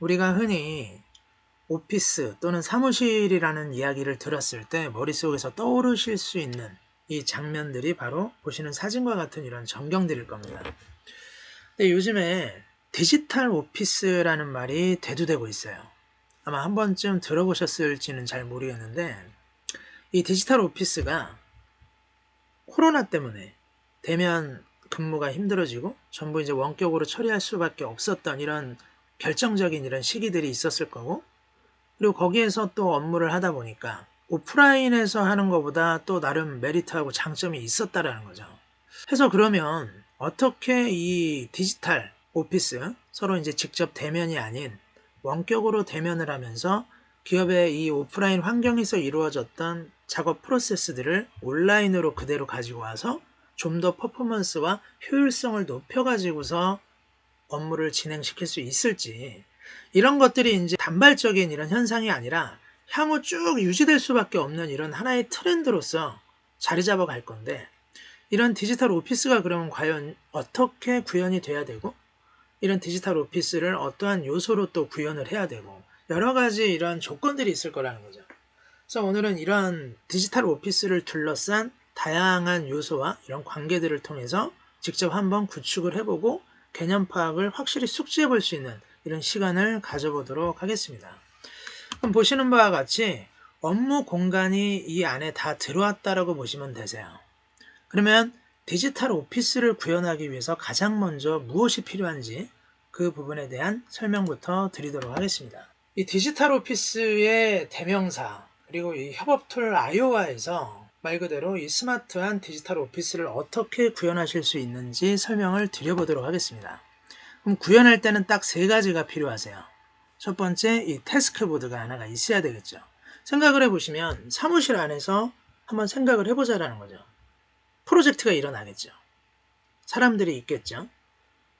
우리가 흔히 오피스 또는 사무실이라는 이야기를 들었을 때 머릿속에서 떠오르실 수 있는 이 장면들이 바로 보시는 사진과 같은 이런 전경들일 겁니다. 근데 요즘에 디지털 오피스라는 말이 대두되고 있어요. 아마 한 번쯤 들어보셨을지는 잘 모르겠는데 이 디지털 오피스가 코로나 때문에 대면 근무가 힘들어지고 전부 이제 원격으로 처리할 수밖에 없었던 이런 결정적인 이런 시기들이 있었을 거고 그리고 거기에서 또 업무를 하다 보니까 오프라인에서 하는 것보다 또 나름 메리트하고 장점이 있었다라는 거죠. 해서 그러면 어떻게 이 디지털 오피스 서로 이제 직접 대면이 아닌 원격으로 대면을 하면서 기업의 이 오프라인 환경에서 이루어졌던 작업 프로세스들을 온라인으로 그대로 가지고 와서 좀 더 퍼포먼스와 효율성을 높여가지고서 업무를 진행시킬 수 있을지 이런 것들이 이제 단발적인 이런 현상이 아니라 향후 쭉 유지될 수밖에 없는 이런 하나의 트렌드로서 자리 잡아 갈 건데 이런 디지털 오피스가 그러면 과연 어떻게 구현이 돼야 되고 이런 디지털 오피스를 어떠한 요소로 또 구현을 해야 되고 여러 가지 이런 조건들이 있을 거라는 거죠. 그래서 오늘은 이런 디지털 오피스를 둘러싼 다양한 요소와 이런 관계들을 통해서 직접 한번 구축을 해보고 개념 파악을 확실히 숙지해 볼 수 있는 이런 시간을 가져보도록 하겠습니다. 그럼 보시는 바와 같이 업무 공간이 이 안에 다 들어왔다라고 보시면 되세요. 그러면 디지털 오피스를 구현하기 위해서 가장 먼저 무엇이 필요한지 그 부분에 대한 설명부터 드리도록 하겠습니다. 이 디지털 오피스의 대명사 그리고 이 협업 툴 아이오와에서 말 그대로 이 스마트한 디지털 오피스를 어떻게 구현하실 수 있는지 설명을 드려보도록 하겠습니다. 그럼 구현할 때는 딱 세 가지가 필요하세요. 첫 번째, 이 태스크보드가 하나가 있어야 되겠죠. 생각을 해보시면 사무실 안에서 한번 생각을 해보자라는 거죠. 프로젝트가 일어나겠죠. 사람들이 있겠죠.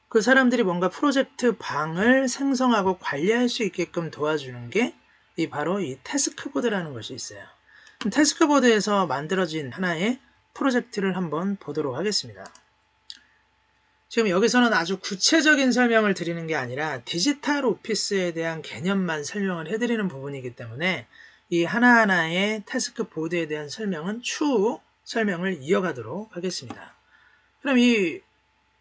그 사람들이 뭔가 프로젝트 방을 생성하고 관리할 수 있게끔 도와주는 게 이 바로 이 태스크보드라는 것이 있어요. 태스크보드에서 만들어진 하나의 프로젝트를 한번 보도록 하겠습니다. 지금 여기서는 아주 구체적인 설명을 드리는 게 아니라 디지털 오피스에 대한 개념만 설명을 해드리는 부분이기 때문에 이 하나하나의 태스크 보드에 대한 설명은 추후 설명을 이어가도록 하겠습니다. 그럼 이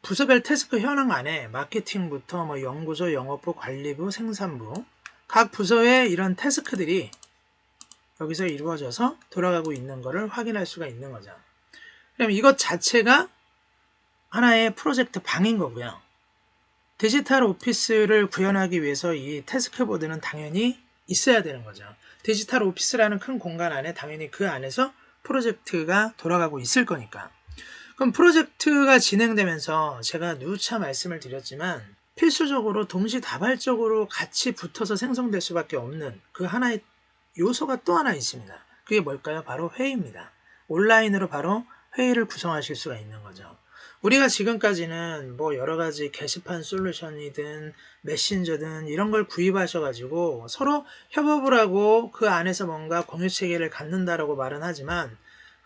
부서별 태스크 현황 안에 마케팅부터 뭐 연구소, 영업부, 관리부, 생산부 각 부서의 이런 태스크들이 여기서 이루어져서 돌아가고 있는 것을 확인할 수가 있는 거죠. 그럼 이것 자체가 하나의 프로젝트 방인 거고요. 디지털 오피스를 구현하기 위해서 이 태스크보드는 당연히 있어야 되는 거죠. 디지털 오피스라는 큰 공간 안에 당연히 그 안에서 프로젝트가 돌아가고 있을 거니까. 그럼 프로젝트가 진행되면서 제가 누차 말씀을 드렸지만 필수적으로 동시다발적으로 같이 붙어서 생성될 수밖에 없는 그 하나의 요소가 또 하나 있습니다. 그게 뭘까요? 바로 회의입니다. 온라인으로 바로 회의를 구성하실 수가 있는 거죠. 우리가 지금까지는 뭐 여러 가지 게시판 솔루션이든 메신저든 이런 걸 구입하셔가지고 서로 협업을 하고 그 안에서 뭔가 공유 체계를 갖는다라고 말은 하지만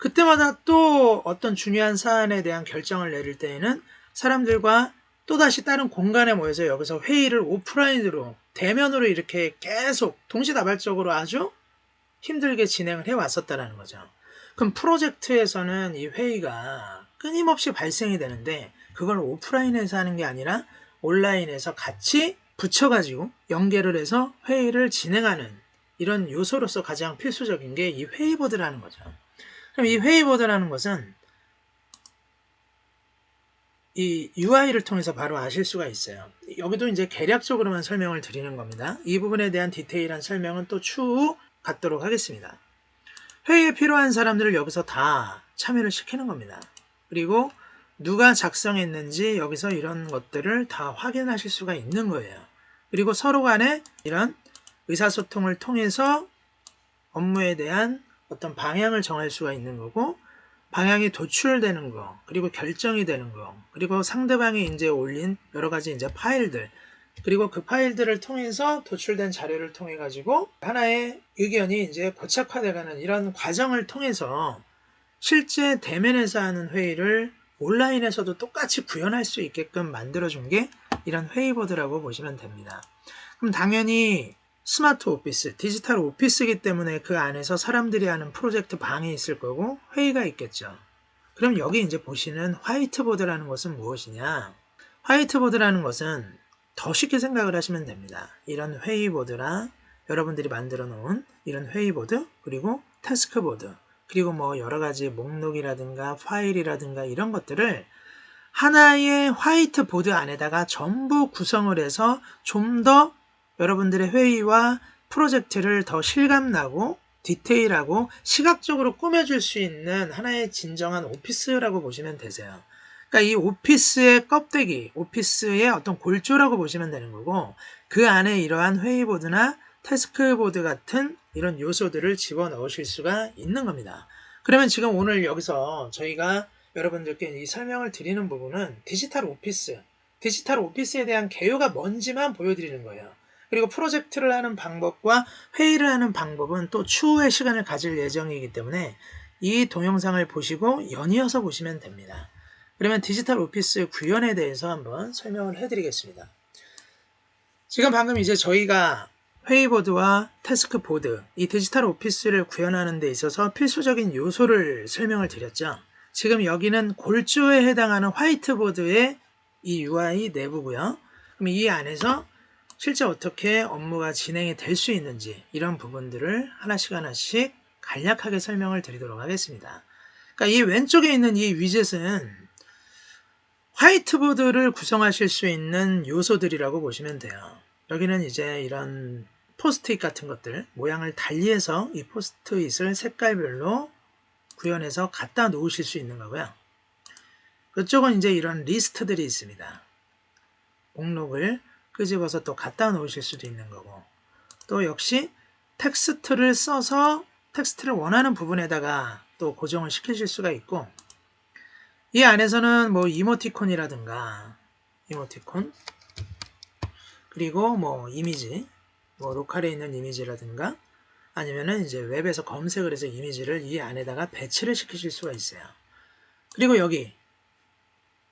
그때마다 또 어떤 중요한 사안에 대한 결정을 내릴 때에는 사람들과 또다시 다른 공간에 모여서 여기서 회의를 오프라인으로 대면으로 이렇게 계속 동시다발적으로 아주 힘들게 진행을 해 왔었다라는 거죠. 그럼 프로젝트에서는 이 회의가 끊임없이 발생이 되는데 그걸 오프라인에서 하는 게 아니라 온라인에서 같이 붙여가지고 연계를 해서 회의를 진행하는 이런 요소로서 가장 필수적인 게 이 회의보드라는 거죠. 그럼 이 회의 보드라는 것은 이 UI를 통해서 바로 아실 수가 있어요. 여기도 이제 개략적으로만 설명을 드리는 겁니다. 이 부분에 대한 디테일한 설명은 또 추후 갖도록 하겠습니다. 회의에 필요한 사람들을 여기서 다 참여를 시키는 겁니다. 그리고 누가 작성했는지 여기서 이런 것들을 다 확인하실 수가 있는 거예요. 그리고 서로 간에 이런 의사소통을 통해서 업무에 대한 어떤 방향을 정할 수가 있는 거고 방향이 도출되는 거, 그리고 결정이 되는 거, 그리고 상대방이 이제 올린 여러 가지 이제 파일들, 그리고 그 파일들을 통해서 도출된 자료를 통해 가지고 하나의 의견이 이제 고착화되가는 이런 과정을 통해서 실제 대면에서 하는 회의를 온라인에서도 똑같이 구현할 수 있게끔 만들어준 게 이런 회의보드라고 보시면 됩니다. 그럼 당연히 스마트 오피스, 디지털 오피스이기 때문에 그 안에서 사람들이 하는 프로젝트 방이 있을 거고 회의가 있겠죠. 그럼 여기 이제 보시는 화이트보드라는 것은 무엇이냐? 화이트보드라는 것은 더 쉽게 생각을 하시면 됩니다. 이런 회의보드랑 여러분들이 만들어 놓은 이런 회의보드 그리고 태스크보드 그리고 뭐 여러 가지 목록이라든가 파일이라든가 이런 것들을 하나의 화이트보드 안에다가 전부 구성을 해서 좀 더 여러분들의 회의와 프로젝트를 더 실감나고 디테일하고 시각적으로 꾸며줄 수 있는 하나의 진정한 오피스라고 보시면 되세요. 그러니까 이 오피스의 껍데기, 오피스의 어떤 골조라고 보시면 되는 거고 그 안에 이러한 회의보드나 태스크보드 같은 이런 요소들을 집어넣으실 수가 있는 겁니다. 그러면 지금 오늘 여기서 저희가 여러분들께 이 설명을 드리는 부분은 디지털 오피스, 디지털 오피스에 대한 개요가 뭔지만 보여드리는 거예요. 그리고 프로젝트를 하는 방법과 회의를 하는 방법은 또 추후의 시간을 가질 예정이기 때문에 이 동영상을 보시고 연이어서 보시면 됩니다. 그러면 디지털 오피스 구현에 대해서 한번 설명을 해드리겠습니다. 지금 방금 이제 저희가 회의보드와 태스크보드, 이 디지털 오피스를 구현하는 데 있어서 필수적인 요소를 설명을 드렸죠. 지금 여기는 골조에 해당하는 화이트보드의 이 UI 내부고요. 그럼 이 안에서 실제 어떻게 업무가 진행이 될 수 있는지 이런 부분들을 하나씩 하나씩 간략하게 설명을 드리도록 하겠습니다. 그러니까 이 왼쪽에 있는 이 위젯은 화이트보드를 구성하실 수 있는 요소들이라고 보시면 돼요. 여기는 이제 이런 포스트잇 같은 것들 모양을 달리해서 이 포스트잇을 색깔별로 구현해서 갖다 놓으실 수 있는 거고요. 그쪽은 이제 이런 리스트들이 있습니다. 목록을 끄집어서 또 갖다 놓으실 수도 있는 거고. 또 역시 텍스트를 써서 텍스트를 원하는 부분에다가 또 고정을 시키실 수가 있고. 이 안에서는 뭐 이모티콘이라든가 이모티콘. 그리고 뭐 이미지 뭐 로컬에 있는 이미지라든가 아니면은 이제 웹에서 검색을 해서 이미지를 이 안에다가 배치를 시키실 수가 있어요. 그리고 여기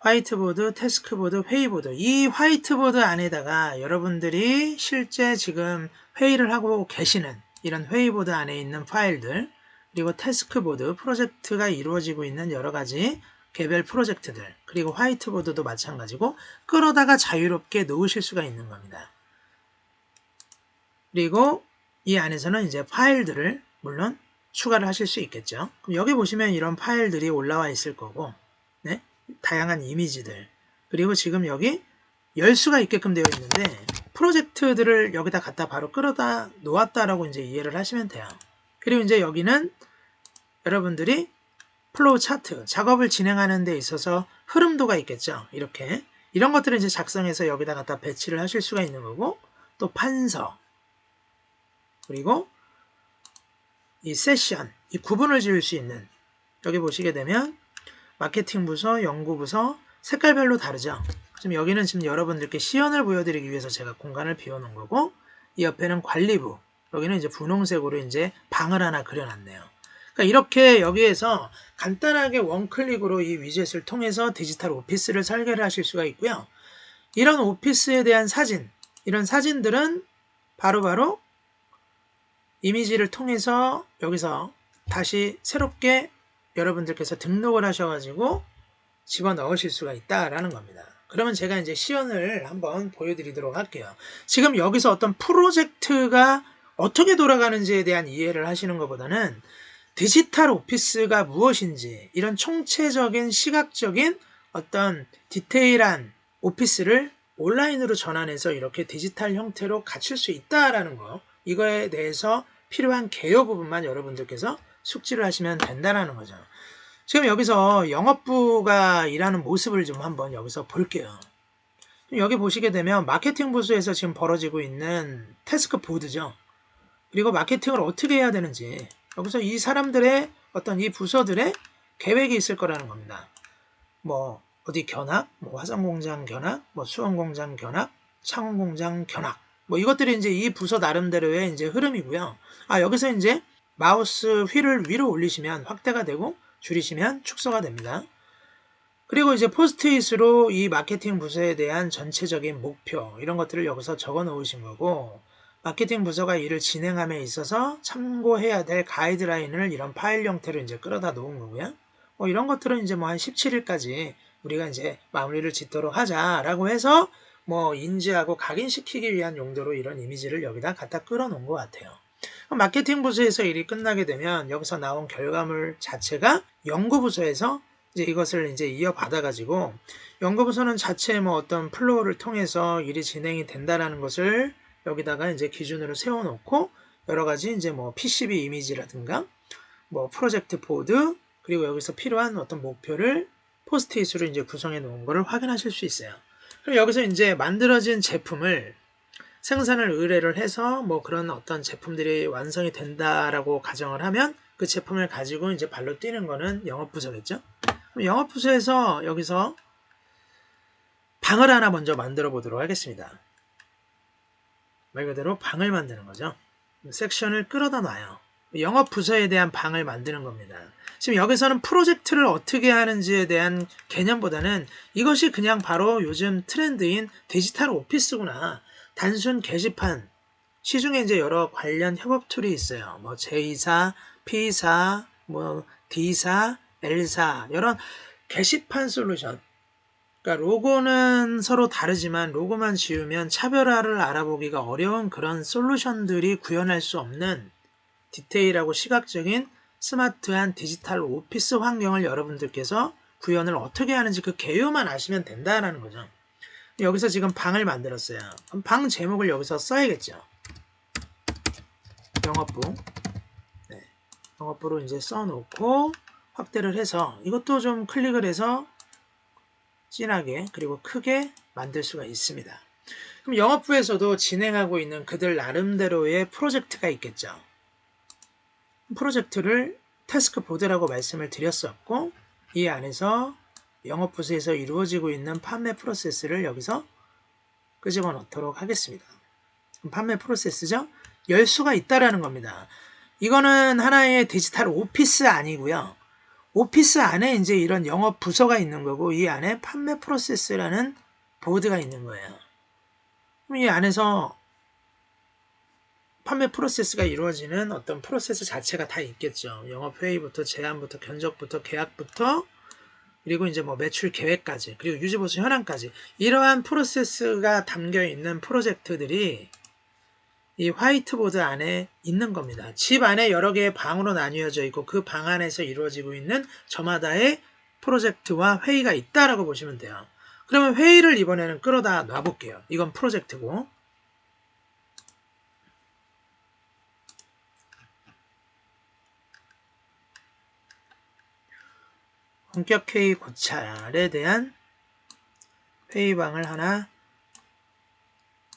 화이트보드, 태스크보드, 회의보드. 이 화이트보드 안에다가 여러분들이 실제 지금 회의를 하고 계시는 이런 회의보드 안에 있는 파일들, 그리고 태스크보드, 프로젝트가 이루어지고 있는 여러 가지 개별 프로젝트들, 그리고 화이트보드도 마찬가지고 끌어다가 자유롭게 놓으실 수가 있는 겁니다. 그리고 이 안에서는 이제 파일들을 물론 추가를 하실 수 있겠죠. 그럼 여기 보시면 이런 파일들이 올라와 있을 거고, 네? 다양한 이미지들 그리고 지금 여기 열 수가 있게끔 되어 있는데 프로젝트들을 여기다 갖다 바로 끌어다 놓았다라고 이제 이해를 하시면 돼요. 그리고 이제 여기는 여러분들이 플로우 차트 작업을 진행하는 데 있어서 흐름도가 있겠죠. 이렇게 이런 것들을 이제 작성해서 여기다 갖다 배치를 하실 수가 있는 거고 또 판서 그리고 이 세션 이 구분을 지을 수 있는 여기 보시게 되면 마케팅 부서, 연구 부서 색깔별로 다르죠. 지금 여기는 지금 여러분들께 시연을 보여드리기 위해서 제가 공간을 비워놓은 거고 이 옆에는 관리부 여기는 이제 분홍색으로 이제 방을 하나 그려놨네요. 그러니까 이렇게 여기에서 간단하게 원클릭으로 이 위젯을 통해서 디지털 오피스를 설계를 하실 수가 있고요. 이런 오피스에 대한 사진, 이런 사진들은 바로바로 바로 이미지를 통해서 여기서 다시 새롭게 여러분들께서 등록을 하셔가지고 집어넣으실 수가 있다라는 겁니다. 그러면 제가 이제 시연을 한번 보여드리도록 할게요. 지금 여기서 어떤 프로젝트가 어떻게 돌아가는지에 대한 이해를 하시는 것보다는 디지털 오피스가 무엇인지 이런 총체적인 시각적인 어떤 디테일한 오피스를 온라인으로 전환해서 이렇게 디지털 형태로 갖출 수 있다라는 거 이거에 대해서 필요한 개요 부분만 여러분들께서 숙지를 하시면 된다는 거죠. 지금 여기서 영업부가 일하는 모습을 좀 한번 여기서 볼게요. 여기 보시게 되면 마케팅 부서에서 지금 벌어지고 있는 태스크 보드죠. 그리고 마케팅을 어떻게 해야 되는지 여기서 이 사람들의 어떤 이 부서들의 계획이 있을 거라는 겁니다. 뭐 어디 견학, 뭐 화성공장 견학, 뭐 수원공장 견학, 창원공장 견학 뭐 이것들이 이제 이 부서 나름대로의 이제 흐름이고요. 아 여기서 이제 마우스 휠을 위로 올리시면 확대가 되고 줄이시면 축소가 됩니다. 그리고 이제 포스트잇으로 이 마케팅 부서에 대한 전체적인 목표 이런 것들을 여기서 적어 놓으신 거고 마케팅 부서가 일을 진행함에 있어서 참고해야 될 가이드라인을 이런 파일 형태로 이제 끌어다 놓은 거고요. 뭐 이런 것들은 이제 뭐 한 17일까지 우리가 이제 마무리를 짓도록 하자라고 해서 뭐 인지하고 각인시키기 위한 용도로 이런 이미지를 여기다 갖다 끌어 놓은 것 같아요. 마케팅 부서에서 일이 끝나게 되면 여기서 나온 결과물 자체가 연구 부서에서 이제 이것을 이제 이어받아 가지고 연구부서는 자체 뭐 어떤 플로우를 통해서 일이 진행이 된다라는 것을 여기다가 이제 기준으로 세워놓고 여러 가지 이제 뭐 PCB 이미지라든가 뭐 프로젝트 보드 그리고 여기서 필요한 어떤 목표를 포스트잇으로 이제 구성해 놓은 것을 확인하실 수 있어요. 그럼 여기서 이제 만들어진 제품을 생산을 의뢰를 해서 뭐 그런 어떤 제품들이 완성이 된다라고 가정을 하면 그 제품을 가지고 이제 발로 뛰는 거는 영업 부서겠죠. 영업 부서에서 여기서 방을 하나 먼저 만들어 보도록 하겠습니다. 말 그대로 방을 만드는 거죠. 섹션을 끌어다 놔요. 영업 부서에 대한 방을 만드는 겁니다. 지금 여기서는 프로젝트를 어떻게 하는지에 대한 개념보다는 이것이 그냥 바로 요즘 트렌드인 디지털 오피스구나. 단순 게시판. 시중에 이제 여러 관련 협업 툴이 있어요. 뭐 J사, P사, 뭐 D사, L사 이런 게시판 솔루션 그러니까 로고는 서로 다르지만 로고만 지우면 차별화를 알아보기가 어려운 그런 솔루션들이 구현할 수 없는 디테일하고 시각적인 스마트한 디지털 오피스 환경을 여러분들께서 구현을 어떻게 하는지 그 개요만 아시면 된다라는 거죠. 여기서 지금 방을 만들었어요. 그럼 방 제목을 여기서 써야겠죠. 영업부. 네. 영업부로 이제 써놓고 확대를 해서 이것도 좀 클릭을 해서 진하게 그리고 크게 만들 수가 있습니다. 그럼 영업부에서도 진행하고 있는 그들 나름대로의 프로젝트가 있겠죠. 프로젝트를 태스크 보드라고 말씀을 드렸었고 이 안에서 영업 부서에서 이루어지고 있는 판매 프로세스를 여기서 끄집어 넣도록 하겠습니다. 판매 프로세스죠. 열 수가 있다라는 겁니다. 이거는 하나의 디지털 오피스 아니고요. 오피스 안에 이제 이런 영업 부서가 있는 거고 이 안에 판매 프로세스라는 보드가 있는 거예요. 이 안에서 판매 프로세스가 이루어지는 어떤 프로세스 자체가 다 있겠죠. 영업 회의부터 제안부터 견적부터 계약부터 그리고 이제 뭐 매출 계획까지 그리고 유지보수 현황까지 이러한 프로세스가 담겨 있는 프로젝트들이 이 화이트보드 안에 있는 겁니다. 집 안에 여러 개의 방으로 나뉘어져 있고 그 방 안에서 이루어지고 있는 저마다의 프로젝트와 회의가 있다라고 보시면 돼요. 그러면 회의를 이번에는 끌어다 놔볼게요. 이건 프로젝트고 본격 회의 고찰에 대한 회의방을 하나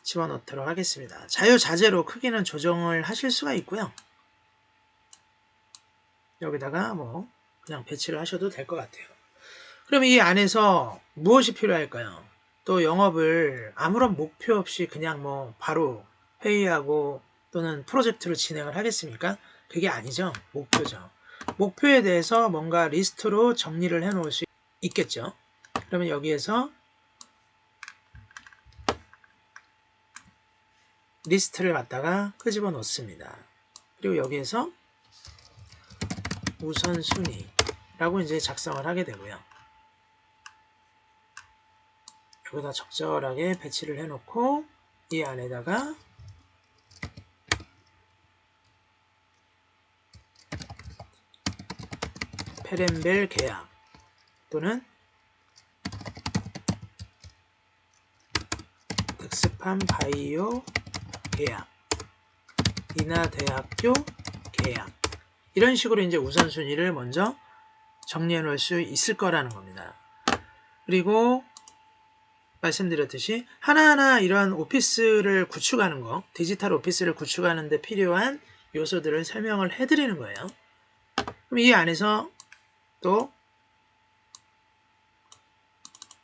집어넣도록 하겠습니다. 자유자재로 크기는 조정을 하실 수가 있고요. 여기다가 뭐 그냥 배치를 하셔도 될 것 같아요. 그럼 이 안에서 무엇이 필요할까요? 또 영업을 아무런 목표 없이 그냥 뭐 바로 회의하고 또는 프로젝트로 진행을 하겠습니까? 그게 아니죠. 목표죠. 목표에 대해서 뭔가 리스트로 정리를 해 놓을 수 있겠죠. 그러면 여기에서 리스트를 갖다가 끄집어 놓습니다. 그리고 여기에서 우선순위라고 이제 작성을 하게 되고요. 여기다 적절하게 배치를 해놓고 이 안에다가 페렌벨 계약 또는 득스판 바이오 계약, 인하대학교 계약 이런 식으로 이제 우선순위를 먼저 정리해 놓을 수 있을 거라는 겁니다. 그리고 말씀드렸듯이 하나하나 이러한 오피스를 구축하는 거, 디지털 오피스를 구축하는 데 필요한 요소들을 설명을 해드리는 거예요. 그럼 이 안에서 또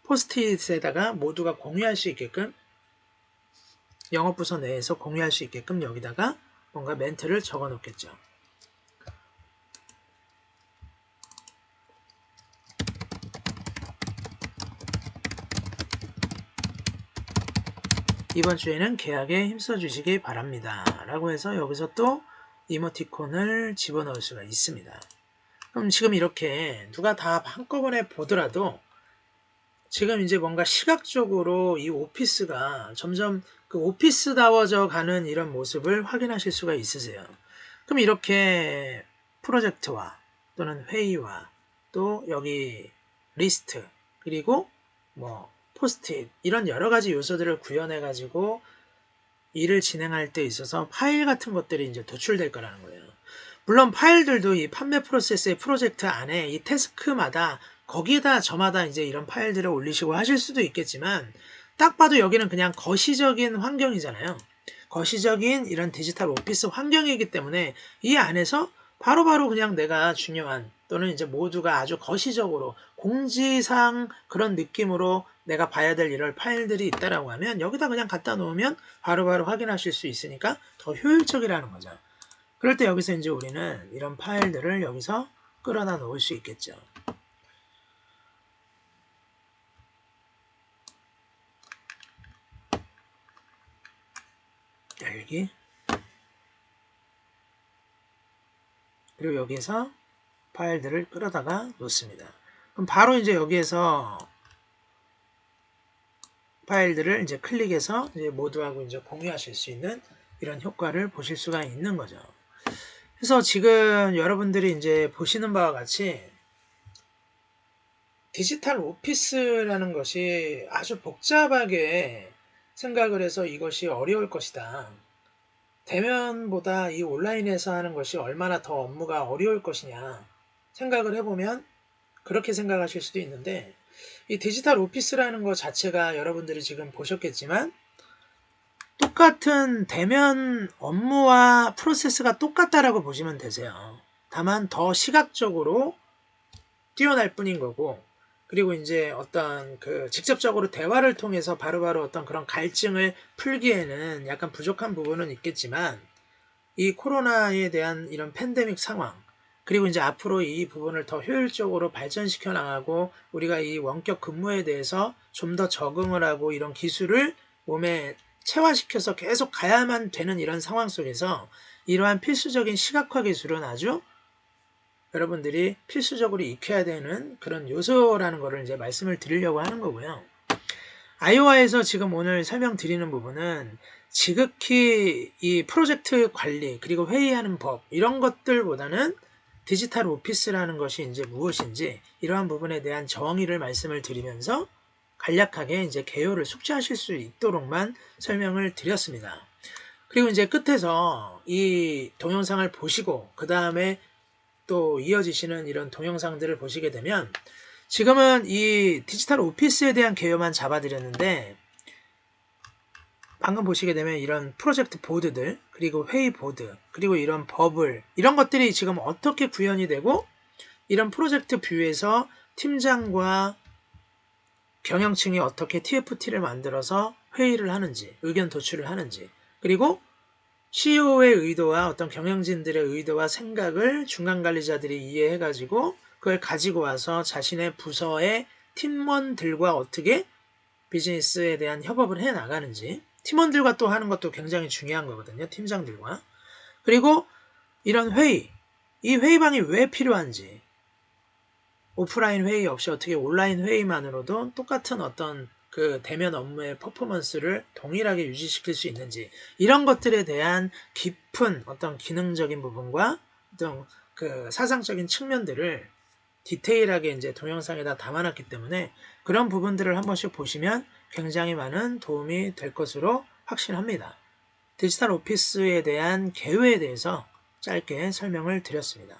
포스트잇에다가 모두가 공유할 수 있게끔 영업 부서 내에서 공유할 수 있게끔 여기다가 뭔가 멘트를 적어 놓겠죠. 이번 주에는 계약에 힘써 주시기 바랍니다. 라고 해서 여기서 또 이모티콘을 집어넣을 수가 있습니다. 그럼 지금 이렇게 누가 다 한꺼번에 보더라도 지금 이제 뭔가 시각적으로 이 오피스가 점점 그 오피스다워져 가는 이런 모습을 확인하실 수가 있으세요. 그럼 이렇게 프로젝트와 또는 회의와 또 여기 리스트 그리고 뭐 포스트잇 이런 여러 가지 요소들을 구현해 가지고 일을 진행할 때 있어서 파일 같은 것들이 이제 도출될 거라는 거예요. 물론 파일들도 이 판매 프로세스의 프로젝트 안에 이 태스크마다 거기에다 저마다 이제 이런 파일들을 올리시고 하실 수도 있겠지만 딱 봐도 여기는 그냥 거시적인 환경이잖아요. 거시적인 이런 디지털 오피스 환경이기 때문에 이 안에서 바로바로 바로 그냥 내가 중요한 또는 이제 모두가 아주 거시적으로 공지상 그런 느낌으로 내가 봐야 될 이런 파일들이 있다라고 하면 여기다 그냥 갖다 놓으면 바로바로 바로 확인하실 수 있으니까 더 효율적이라는 거죠. 그럴 때 여기서 이제 우리는 이런 파일들을 여기서 끌어다 놓을 수 있겠죠. 열기 그리고 여기에서 파일들을 끌어다가 놓습니다. 그럼 바로 이제 여기에서 파일들을 이제 클릭해서 이제 모두하고 이제 공유하실 수 있는 이런 효과를 보실 수가 있는 거죠. 그래서 지금 여러분들이 이제 보시는 바와 같이 디지털 오피스라는 것이 아주 복잡하게 생각을 해서 이것이 어려울 것이다. 대면보다 이 온라인에서 하는 것이 얼마나 더 업무가 어려울 것이냐 생각을 해보면 그렇게 생각하실 수도 있는데 이 디지털 오피스라는 것 자체가 여러분들이 지금 보셨겠지만 똑같은 대면 업무와 프로세스가 똑같다라고 보시면 되세요. 다만 더 시각적으로 뛰어날 뿐인 거고 그리고 이제 어떤 그 직접적으로 대화를 통해서 바로바로 바로 어떤 그런 갈증을 풀기에는 약간 부족한 부분은 있겠지만 이 코로나에 대한 이런 팬데믹 상황 그리고 이제 앞으로 이 부분을 더 효율적으로 발전시켜 나가고 우리가 이 원격 근무에 대해서 좀 더 적응을 하고 이런 기술을 몸에 체화시켜서 계속 가야만 되는 이런 상황 속에서 이러한 필수적인 시각화 기술은 아주 여러분들이 필수적으로 익혀야 되는 그런 요소라는 것을 이제 말씀을 드리려고 하는 거고요. 아이오와에서 지금 오늘 설명드리는 부분은 지극히 이 프로젝트 관리 그리고 회의하는 법 이런 것들보다는 디지털 오피스라는 것이 이제 무엇인지 이러한 부분에 대한 정의를 말씀을 드리면서 간략하게 이제 개요를 숙지하실 수 있도록만 설명을 드렸습니다. 그리고 이제 끝에서 이 동영상을 보시고 그 다음에 또 이어지시는 이런 동영상들을 보시게 되면 지금은 이 디지털 오피스에 대한 개요만 잡아드렸는데 방금 보시게 되면 이런 프로젝트 보드들 그리고 회의 보드 그리고 이런 버블 이런 것들이 지금 어떻게 구현이 되고 이런 프로젝트 뷰에서 팀장과 경영층이 어떻게 TFT를 만들어서 회의를 하는지 의견 도출을 하는지 그리고 CEO의 의도와 어떤 경영진들의 의도와 생각을 중간 관리자들이 이해해가지고 그걸 가지고 와서 자신의 부서의 팀원들과 어떻게 비즈니스에 대한 협업을 해 나가는지 팀원들과 또 하는 것도 굉장히 중요한 거거든요. 팀장들과. 그리고 이런 회의, 이 회의방이 왜 필요한지 오프라인 회의 없이 어떻게 온라인 회의만으로도 똑같은 어떤 그 대면 업무의 퍼포먼스를 동일하게 유지시킬 수 있는지 이런 것들에 대한 깊은 어떤 기능적인 부분과 어떤 그 사상적인 측면들을 디테일하게 이제 동영상에다 담아놨기 때문에 그런 부분들을 한 번씩 보시면 굉장히 많은 도움이 될 것으로 확신합니다. 디지털 오피스에 대한 개요에 대해서 짧게 설명을 드렸습니다.